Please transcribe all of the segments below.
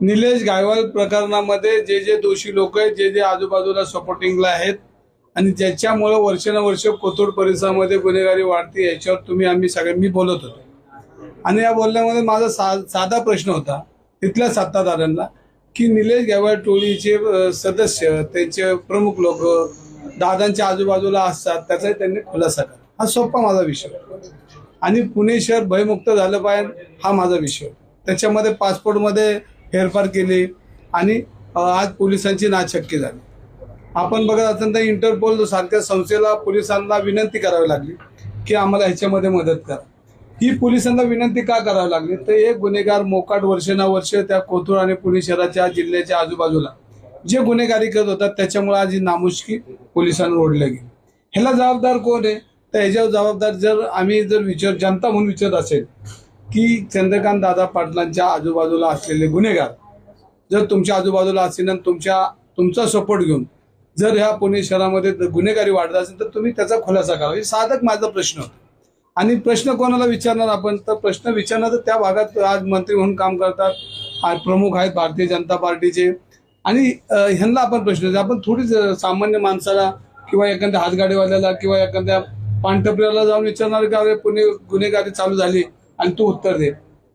निलेश गायवाल प्रकरणामध्ये जे जे दोषी लोक आहेत जे जे आजूबाजूला सपोर्टिंगला आहेत आणि ज्याच्यामुळे वर्षानुवर्ष कोथरूड परिसरामध्ये गुन्हेगारी वाढते याच्यावर तुम्ही आम्ही सगळे मी बोलत होतो. आणि या बोलण्यामध्ये माझा सा साधा प्रश्न होता तिथल्या सत्ताधाऱ्यांना की निलेश गायवाल टोळीचे सदस्य त्यांचे प्रमुख लोक दादांच्या आजूबाजूला असतात त्याचाही त्यांनी खुलासा करा. हा सोपा माझा विषय. आणि पुणे शहर भयमुक्त झालं पाहिजे हा माझा विषय. त्याच्यामध्ये पासपोर्टमध्ये फेरफार केले आणि आज पोलिसांची नाचक्की झाली. आपण बघत असाल तर इंटरपोल सारख्या संस्थेला पोलिसांना विनंती करावी लागली की आम्हाला ह्याच्यामध्ये मदत करा. ही पोलिसांना विनंती का करावी लागली? तर एक गुन्हेगार मोकाट वर्षानुवर्ष त्या कोथरूड आणि पुणे शहराच्या जिल्ह्याच्या आजूबाजूला जे गुन्हेगारी करत होतात त्याच्यामुळे आज ही नामुष्की पोलिसांवर ओढली गेली. ह्याला जबाबदार कोण आहे? तर ह्याच्यावर जबाबदार जर आम्ही जर विचार जनता म्हणून विचारत असेल की चंद्रकांत दादा पाटलांच्या आजूबाजूला असलेले गुन्हेगार जर तुमच्या आजूबाजूला असेल आणि तुमच्या तुमचा सपोर्ट घेऊन जर ह्या पुणे शहरामध्ये गुन्हेगारी वाढत असेल तर तुम्ही त्याचा खुलासा करा. हे साधक माझा प्रश्न होता. आणि प्रश्न कोणाला विचारणार आपण? तर प्रश्न विचारणार तर त्या भागात आज मंत्री म्हणून काम करतात. आज प्रमुख आहेत भारतीय जनता पार्टीचे. आणि ह्यांना आपण प्रश्न आपण थोडीच सामान्य माणसाला किंवा एखाद्या हातगाडीवाल्याला किंवा एखाद्या पानटपऱ्याला जाऊन विचारणार का अरे पुणे गुन्हेगारी चालू झाली. आणि तू उत्तर दे.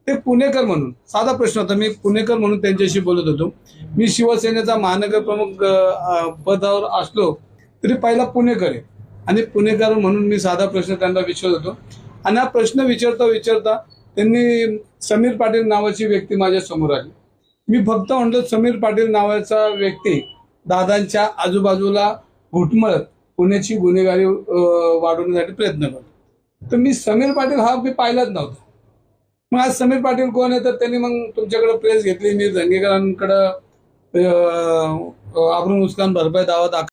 ते पुणेकर म्हणून साधा प्रश्न होता. मी पुणेकर म्हणून त्यांच्याशी बोलत होतो. मी शिवसेनेचा महानगर प्रमुख पदावर असलो तरी पहिला पुणेकर आहे. आणि पुणेकर म्हणून मी साधा प्रश्न त्यांना विचारत होतो. आणि हा प्रश्न विचारता विचारता त्यांनी समीर पाटील नावाची व्यक्ती माझ्यासमोर आली. मी फक्त म्हणतो समीर पाटील नावाचा व्यक्ती दादांच्या आजूबाजूला घुटमळत पुण्याची गुन्हेगारी वाढवण्यासाठी प्रयत्न करतो. तर मी समीर पाटील हा मी पाहिलाच नव्हता. मग आज समीर पाटील कोण आहे? तर त्यांनी मग तुमच्याकडे प्रेस घेतली. मी धंगेकरांकडं अ, अ, आबरून भरपाई दावा दाखल